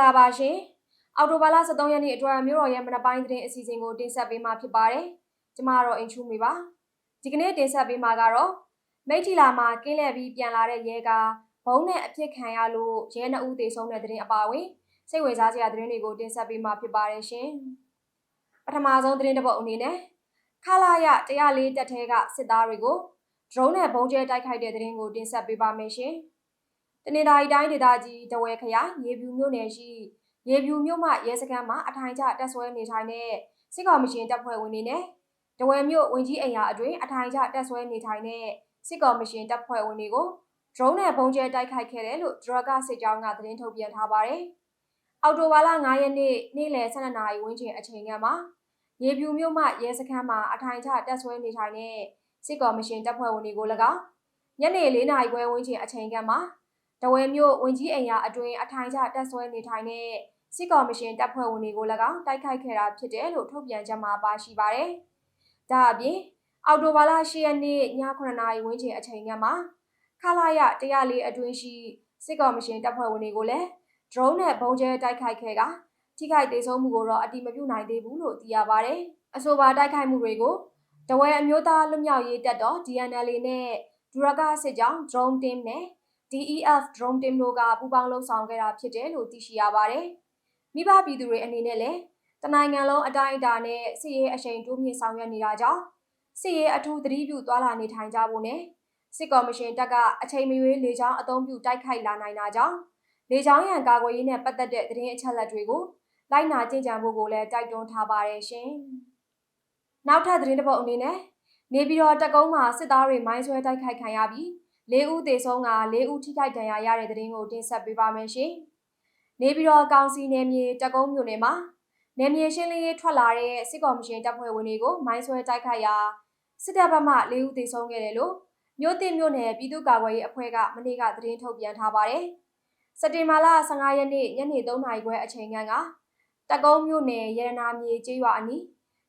္ဂလာပါရှင်။အော်တိုဘာလ23ရက်နေ့အတွက်မြို့တော်ရဲ့မနက်ပိုင်းသတင်းအစီအစဉ်ကိုတင်ဆက်ပေးမှာဖြစ်ပါတယ်။ကျမတော့အင်ချူမီပါ။ဒီကနေ့တင်ဆက်ပေးမှာကတော့မိထီလာမှာကင်းလှည့်ပြီးပြန်လာတဲ့ရဲကဘုံနဲ့အဖြစ်ခံရလို့ရဲနှစ်ဦးသေဆုံးတဲ့သတင်းအပါအဝင်စိတ်ဝင်စားစရာသတင်းတွေကိုတင်ဆက်ပေးမှာဖြစ်ပါတယ်ရှင်။ပထမဆုံးသတင်းတစ်ပုဒ်အနေနဲ့ခလာရ104တက်ထဲကစစ်သားတွေကို drone နဲ့ဘုံကျဲတိုက်ခိုက်တဲ့သတင်းကိုတင်ဆက်ပေးပါမယ်ရှင်။ တနင်္သာရီတိုင်းဒေသကြီးတဝဲခရိုင်ရေပြူမြို့နယ်ရှိရေပြူမြို့မှရဲစခန်းမှာအထိုင်ချတက်ဆွဲနေထိုင်တဲ့စစ်ကောင်မရှင်တပ်ဖွဲ့ဝင်တွေနဲ့တဝဲမြို့ဝင်ကြီးအိမ်ယာအတွင်းအထိုင်ချတက်ဆွဲနေထိုင်တဲ့စစ်ကောင်မရှင်တပ်ဖွဲ့ဝင်တွေကို drone နဲ့ဘုံကျဲတိုက်ခိုက်ခဲ့တယ်လို့ဒရဂစစ်ကြောင်းကသတင်းထုတ်ပြန်ထားပါတယ်။အော်တိုဘာလ9ရက်နေ့နေ့လယ်12နာရီဝန်းကျင်အချိန်ကမှာရေပြူမြို့မှရဲစခန်းမှာအထိုင်ချတက်ဆွဲနေထိုင်တဲ့စစ်ကော်မရှင်တပ်ဖွဲ့ဝင်တွေကို၎င်းညနေ၄နာရီခွဲဝန်းကျင်အချိန်ကမှာ တဝဲမြို့ဝင်ကြီးအိမ်ယာအတွင်းအထိုင်ချတက်ဆွဲနေထိုင်တဲ့စစ်ကော်မရှင်တပ်ဖွဲ့ဝင်တွေကို၎င်းတိုက်ခိုက်ခဲ့တာဖြစ်တယ်လို့ထုတ်ပြန်ချက်မှာပါရှိပါတယ်။ဒါအပြင်အော်တိုဘာလ10ရက်နေ့ည9နာရီဝန်းကျင်အချိန်ကမှာခလာရ104အတွင်းရှိစစ်ကော်မရှင်တပ်ဖွဲ့ဝင်တွေကိုလည်း drone နဲ့ဘုံကျဲတိုက်ခိုက်ခဲ့ကထိခိုက်ဒေဆုံးမှုကိုတော့အတိမပြုနိုင်သေးဘူးလို့သိရပါတယ်။အဆိုပါတိုက်ခိုက်မှုတွေကိုတဝဲအမျိုးသားလွတ်မြောက်ရေးတပ်တော် DNL နဲ့ဒူရကစစ်ကြောင်း drone team နဲ့ DEF drone team တို့ကပူးပေါင်းလှုပ်ဆောင်ခဲ့တာဖြစ်တယ်လို့သိရှိရပါတယ်။မိဘပြည်သူတွေအနေနဲ့လည်းတနိုင်ငံလုံးအတိုင်းအတာနဲ့စစ်ရေးအရှိန်တိုးမြင့်ဆောင်ရွက်နေတာကြောင့်စစ်ရေးအထူးသတိပြုသွားလာနေထိုင်ကြဖို့နဲ့စစ်ကော်မရှင်တပ်ကအချိန်မရွေးလေကြောင်းအုံပြုတိုက်ခိုက်လာနိုင်တာကြောင့်လေကြောင်းရန်ကာကွယ်ရေးနဲ့ပတ်သက်တဲ့သတင်းအချက်အလက်တွေကိုလိုက်နာကျင့်ကြံဖို့ကိုလည်းတိုက်တွန်းထားပါတယ်ရှင်။နောက်ထပ်သတင်းတစ်ပုဒ်အနေနဲ့နေပြည်တော်တက်ကုန်းမှာစစ်သားတွေမိုင်းဆွဲတိုက်ခိုက်ခံရပြီး ၄ဦးသေဆုံးက၄ဦးထိခိုက်ဒဏ်ရာရတဲ့သတင်းကိုတင်ဆက်ပေးပါမယ်ရှင်။နေပြည်တော်ကောင်စီနယ်မြေတက်ကုန်းမြို့နယ်မှာနယ်မြေရှင်းလင်းရေးထွက်လာတဲ့စစ်ကော်မရှင်တပ်ဖွဲ့ဝင်တွေကိုမိုင်းဆွဲတိုက်ခိုက်ရာစစ်တပ်ဘက်မှ၄ဦးသေဆုံးခဲ့တယ်လို့မြို့တင်မြို့နယ်ပြည်သူ့ကာကွယ်ရေးအဖွဲ့ကမနေ့ကသတင်းထုတ်ပြန်ထားပါတယ်။စက်တင်ဘာလ15ရက်နေ့ညနေ3နာရီခွဲအချိန်ကတကုံးမြို့နယ်ရတနာမြေကျေးရွာအနီး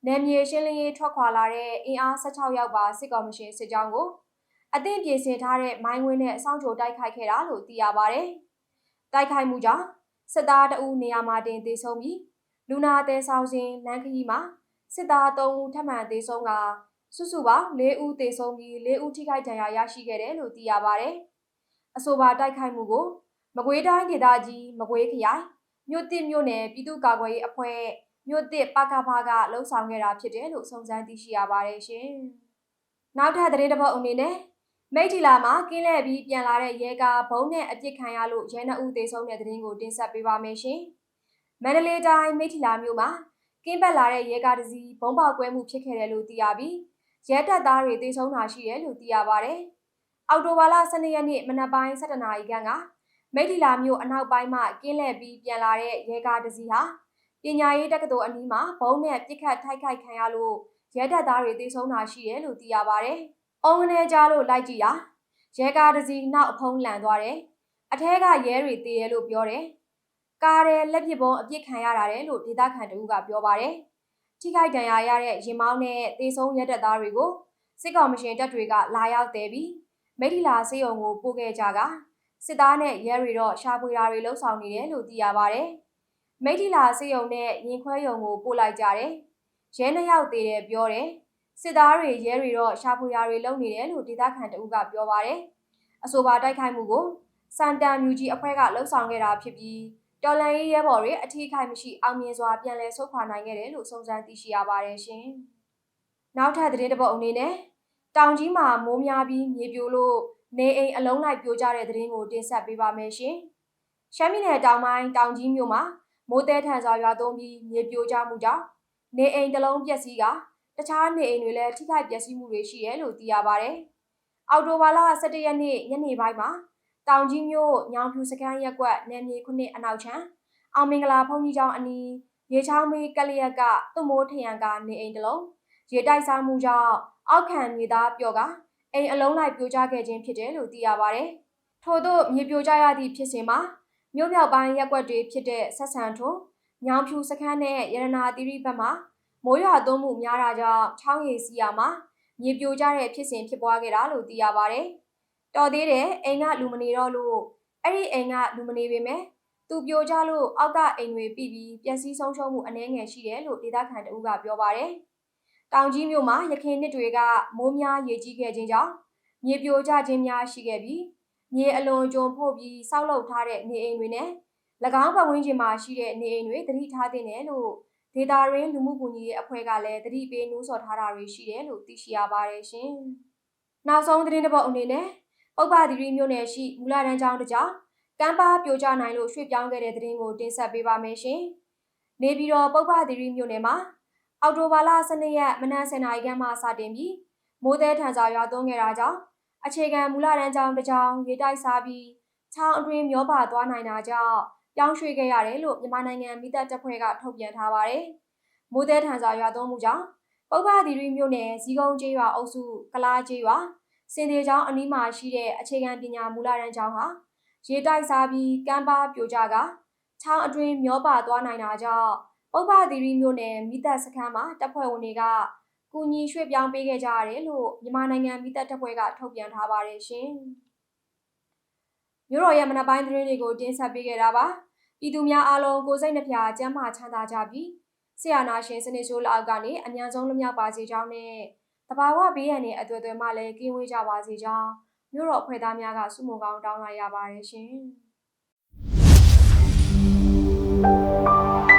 နယ်မြေရှင်းလင်းရေးထွက်ခွာလာတဲ့အင်အား16ယောက်ပါစစ်ကော်မရှင်စစ်ကြောင်းကို အသင့်ပြင်ဆင်ထားတဲ့မိုင်းဝင်းနဲ့စောင့်ကြိုတိုက်ခိုက်ခဲ့တာလို့သိရပါတယ်။တိုက်ခိုက်မှုကြောင့်စစ်သားတအူးနေရာမှာတင်သေဆုံးပြီးလူနာတဲဆောင်စဉ်လမ်းခရီးမှာစစ်သား3ဦးထပ်မံသေဆုံးကစုစုပေါင်း၄ဦးသေဆုံးပြီး၄ဦးထိခိုက်ဒဏ်ရာရရှိခဲ့တယ်လို့သိရပါတယ်။အဆိုပါတိုက်ခိုက်မှုကိုမကွေးတိုင်းဒေသကြီးမကွေးခရိုင်မြို့တစ်မြို့နယ်ပြည်သူ့ကာကွယ်ရေးအဖွဲ့မြို့တစ်ပကဖားကလှုံ့ဆော်ခဲ့တာဖြစ်တယ်လို့စုံစမ်းသိရှိရပါတယ်ရှင်။နောက်ထပ်သတင်းတစ်ပုဒ်အနေနဲ့ မိထီလာမှာကင်းလဲပြီးပြန်လာတဲ့ရဲကားဘုံနဲ့အပြစ်ခံရလို့ရဲနှအုပ်သေဆုံးတဲ့သတင်းကိုတင်ဆက်ပေးပါမယ်ရှင်။မန္တလေးတိုင်းမိထီလာမြို့မှာကင်းပတ်လာတဲ့ရဲကားတစ်စီးဘုံပေါက်ကွဲမှုဖြစ်ခဲ့တယ်လို့သိရပြီးရဲတပ်သားတွေသေဆုံးတာရှိတယ်လို့သိရပါတယ်။အော်တိုဘာလ12ရက်နေ့မနက်ပိုင်း7:00နာရီခန့်ကမိထီလာမြို့အနောက်ပိုင်းမှကင်းလှည့်ပြီးပြန်လာတဲ့ရဲကားတစ်စီးဟာပညာရေးတက္ကသိုလ်အနီးမှာဘုံနဲ့ပြစ်ခတ်ထိုက်ခိုက်ခံရလို့ရဲတပ်သားတွေသေဆုံးတာရှိတယ်လို့သိရပါတယ်။ အုံငနေကြားလို့လိုက်ကြည့်တာရဲကားတစ်စီးနောက်အဖုံးလန်သွားတယ်။အထက်ကရဲတွေသေတယ်လို့ပြောတယ်။ကားရဲလက်ပစ်ပုံးအပြစ်ခံရတာတယ်လို့ဒေသခံတဦးကပြောပါတယ်။ထိခိုက်ဒဏ်ရာရတဲ့ရင်မောင်းနဲ့သေဆုံးရဲတပ်သားတွေကိုစစ်ကောင်မရှင်တပ်တွေကလာရောက်တယ်ပြီးမိထီလာစေယုံကိုပို့ခဲ့ကြကစစ်သားနဲ့ရဲတွေတော့ရှာဖွေတာတွေလှုပ်ဆောင်နေတယ်လို့သိရပါတယ်။မိထီလာစေယုံနဲ့ရင်ခွဲယုံကိုပို့လိုက်ကြတယ်။ရဲနှစ်ယောက်သေးတယ်ပြောတယ်။ စစ်သားတွေရဲတွေတော့ရှာဖွေတာတွေလုပ်နေတယ်လို့ဒေသခံတအုပ်ကပြောပါတယ်။အဆိုပါတိုက်ခိုက်မှုကိုစန်တန်မြူဂျီအဖွဲ့ကလှုပ်ဆောင်ခဲ့တာဖြစ်ပြီးတော်လန်ရေးရဲဘော်တွေအထီးခိုင်မရှိအောင်မြင်စွာပြန်လည်ဆုတ်ခွာနိုင်ခဲ့တယ်လို့စုံစမ်းသိရှိရပါတယ်ရှင်။နောက်ထပ်သတင်းတစ်ပုဒ်အနေနဲ့တောင်ကြီးမှာမိုးများပြီးမြေပြိုလို့နေအိမ်အလုံးလိုက်ပြိုကျတဲ့သတင်းကိုတင်ဆက်ပေးပါမယ်ရှင်။ရှမ်းပြည်နယ်တောင်ပိုင်းတောင်ကြီးမြို့မှာမိုးတဲထန်စွာရွာသွန်းပြီးမြေပြိုကျမှုကြောင့်နေအိမ်တစ်လုံးပျက်စီးက တခြားနေအိမ်တွေလည်းထိခိုက်ပျက်စီးမှုတွေရှိတယ်လို့သိရပါတယ်။အော်တိုဘာလ17ရက်နေ့ညနေပိုင်းမှာတောင်ကြီးမြို့ညောင်ဖြူစခန်းရက်ကွက်နယ်မြေခုနှစ်အနောက်ချမ်းအောင်မင်္ဂလာဘုန်းကြီးကျောင်းအနီးရေချောင်းမေးကလျက်ကသွမိုးထရန်ကနေအိမ်တစ်လုံးရေတိုက်စားမှုကြောင့်အောက်ခံမြေသားပျော့ကအိမ်အလုံးလိုက်ပြိုကျခဲ့ခြင်းဖြစ်တယ်လို့သိရပါတယ်။ထို့သောမြေပြိုကျရသည့်ဖြစ်စဉ်မှာမြို့မြောက်ပိုင်းရက်ွက်တွေဖြစ်တဲ့ဆက်ဆံထွန်းညောင်ဖြူစခန်းနဲ့ရတနာတိရိဘက်မှာ မိုးရွာသွန်းမှုများတာကြောင့်ချောင်းရည်စီယာမှာမြေပြိုကျတဲ့ဖြစ်စဉ်ဖြစ်ပွားခဲ့တာလို့သိရပါတယ်။တော်သေးတယ်အိမ်ကလူမနေတော့လို့အဲ့ဒီအိမ်ကလူမနေပေမဲ့သူပြိုကျလို့အောက်ကအိမ်တွေပြပြီးပျက်စီးဆုံးရှုံးမှုအနည်းငယ်ရှိတယ်လို့ဒေသခံတဦးကပြောပါတယ်။တောင်ကြီးမြို့မှာရခိုင်နှစ်တွေကမိုးများရေကြီးခဲ့ခြင်းကြောင့်မြေပြိုကျခြင်းများရှိခဲ့ပြီးမြေအလွန်ကျွံဖို့ပြီးဆောက်လုပ်ထားတဲ့နေအိမ်တွေနဲ့၎င်းပတ်ဝန်းကျင်မှာရှိတဲ့နေအိမ်တွေတတိထားတဲ့နယ်လို့ ဒေတာရင်းလူမှုကူညီရေးအဖွဲ့ကလည်းတတိပေးနှိုးဆော်ထားတာတွေရှိတယ်လို့သိရှိရပါတယ်ရှင်။နောက်ဆုံးသတင်းတစ်ပုဒ်အနေနဲ့ပုပ္ပသီရိမြို့နယ်ရှိမူလာတန်းကျောင်းတစ်ကျောင်းကမ်းပါပြိုကျနိုင်လို့ရွှေ့ပြောင်းခဲ့တဲ့သတင်းကိုတင်ဆက်ပေးပါမယ်ရှင်။နေပြည်တော်ပုပ္ပသီရိမြို့နယ်မှာအော်တိုဘာလ12ရက်မနက်10:00နာရီခန့်မှစတင်ပြီးမိုးသည်ထန်စွာရွာသွန်းခဲ့တာကြောင့်အခြေခံမူလာတန်းကျောင်းတစ်ကျောင်းရေတိုက်စားပြီးချောင်းအတွင်းမျောပါသွားနိုင်တာကြောင့် ပြောင်းရွှေ့ခဲ့ရတယ်လို့မြန်မာနိုင်ငံမိသက်တပ်ဖွဲ့ကထုတ်ပြန်ထားပါတယ်။မိုးသည်ထန်စွာရွာသွန်းမှုကြောင့်ပုပ္ပသီရိမြို့နယ်ဇီးကုန်းကျေးရွာအုပ်စုကလားကျေးရွာစင်သေးချောင်းအနီးမှာရှိတဲ့အခြေခံပညာမူလတန်းကျောင်းဟာရေတိုက်စားပြီးကမ်းပါပြိုကျကချောင်းအတွင်းမျောပါသွားနိုင်တာကြောင့်ပုပ္ပသီရိမြို့နယ်မိသက်စခန်းမှာတပ်ဖွဲ့ဝင်တွေကကူညီရွှေ့ပြောင်းပေးခဲ့ကြရတယ်လို့မြန်မာနိုင်ငံမိသက်တပ်ဖွဲ့ကထုတ်ပြန်ထားပါတယ်ရှင်။ မြို့တော်ရဲ့မနက်ပိုင်းသတင်းတွေကိုတင်ဆက်ပေးခဲ့တာပါ။ပြည်သူများအားလုံးကိုယ်စိတ်နှပြကျန်းမာချမ်းသာကြပြီးဆရာနာရှင်စနစ်ဆိုးလောက်ကနေအများဆုံးလွမြောက်ပါစေကြောင်းနဲ့တဘာဝဘေးရန်တွေအသွယ်သွယ်မှလည်းကင်းဝေးကြပါစေကြောင်းမြို့တော်အဖွဲ့သားများကဆုမွန်ကောင်းတောင်းလိုက်ရပါတယ်ရှင်။